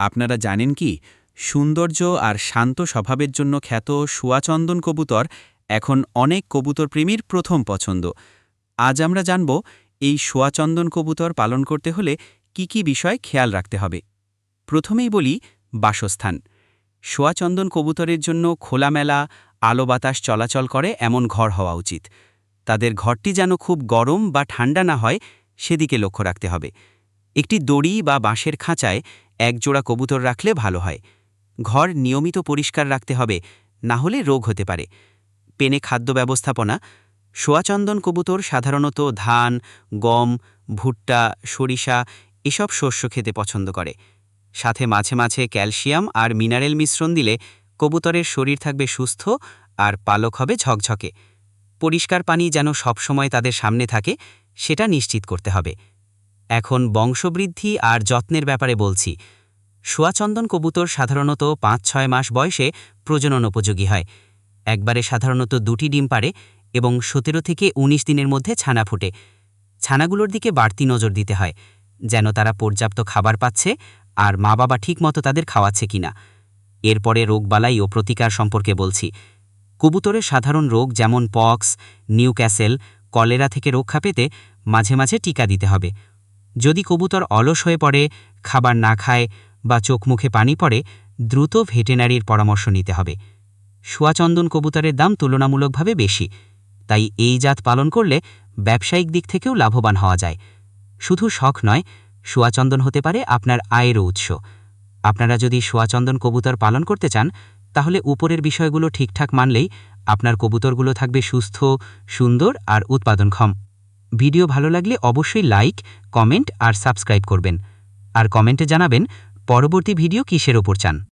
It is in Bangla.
আপনারা জানেন কি, সৌন্দর্য আর শান্ত স্বভাবের জন্য খ্যাত সুয়াচন্দন কবুতর এখন অনেক কবুতর প্রেমীর প্রথম পছন্দ। আজ আমরা জানব, এই সোয়াচন্দন কবুতর পালন করতে হলে কি কি বিষয় খেয়াল রাখতে হবে। প্রথমেই বলি, বাসস্থান। সোয়াচন্দন কবুতরের জন্য খোলামেলা আলো বাতাস চলাচল করে এমন ঘর হওয়া উচিত। তাদের ঘরটি যেন খুব গরম বা ঠান্ডা না হয়, সেদিকে লক্ষ্য রাখতে হবে। একটি দড়ি বা বাঁশের খাঁচায় একজোড়া কবুতর রাখলে ভালো হয়। ঘর নিয়মিত পরিষ্কার রাখতে হবে, না হলে রোগ হতে পারে। পেনে খাদ্য ব্যবস্থাপনা সোয়াচন্দন কবুতর সাধারণত ধান, গম, ভুট্টা, সরিষা এসব শস্য খেতে পছন্দ করে। সাথে মাঝে মাঝে ক্যালসিয়াম আর মিনারেল মিশ্রণ দিলে কবুতরের শরীর থাকবে সুস্থ আর পালক হবে ঝকঝকে। পরিষ্কার পানি যেন সবসময় তাদের সামনে থাকে, সেটা নিশ্চিত করতে হবে। এখন বংশবৃদ্ধি আর যত্নের ব্যাপারে বলছি। সোয়াচন্দন কবুতর সাধারণত পাঁচ ছয় মাস বয়সে প্রজনন উপযোগী হয়। একবারে সাধারণত দুটি ডিম পারে এবং সতেরো থেকে ১৯ দিনের মধ্যে ছানা ফুটে। ছানাগুলোর দিকে বাড়তি নজর দিতে হয়, যেন তারা পর্যাপ্ত খাবার পাচ্ছে আর মা বাবা ঠিকমতো তাদের খাওয়াচ্ছে কিনা। এরপরে রোগবালাই ও প্রতিকার সম্পর্কে বলছি। কবুতরের সাধারণ রোগ যেমন পক্স, নিউক্যাসেল, কলেরা থেকে রক্ষা পেতে মাঝে মাঝে টিকা দিতে হবে। যদি কবুতর অলস হয়ে পড়ে, খাবার না খায় বা চোখ মুখে পানি পড়ে, দ্রুত ভেটেনারির পরামর্শ নিতে হবে। সুয়াচন্দন কবুতরের দাম তুলনামূলকভাবে বেশি, তাই এই জাত পালন করলে ব্যবসায়িক দিক থেকেও লাভবান হওয়া যায়। শুধু শখ নয় সুয়াচন্দন হতে পারে আপনার আয়েরও উৎস। আপনারা যদি সুয়াচন্দন কবুতর পালন করতে চান, তাহলে উপরের বিষয়গুলো ঠিকঠাক মানলেই আপনার কবুতরগুলো থাকবে সুস্থ, সুন্দর আর উৎপাদনক্ষম। ভিডিও ভালো লাগলে অবশ্যই লাইক, কমেন্ট আর সাবস্ক্রাইব করবেন। আর কমেন্টে জানাবেন পরবর্তী ভিডিও কিসের ওপর চান।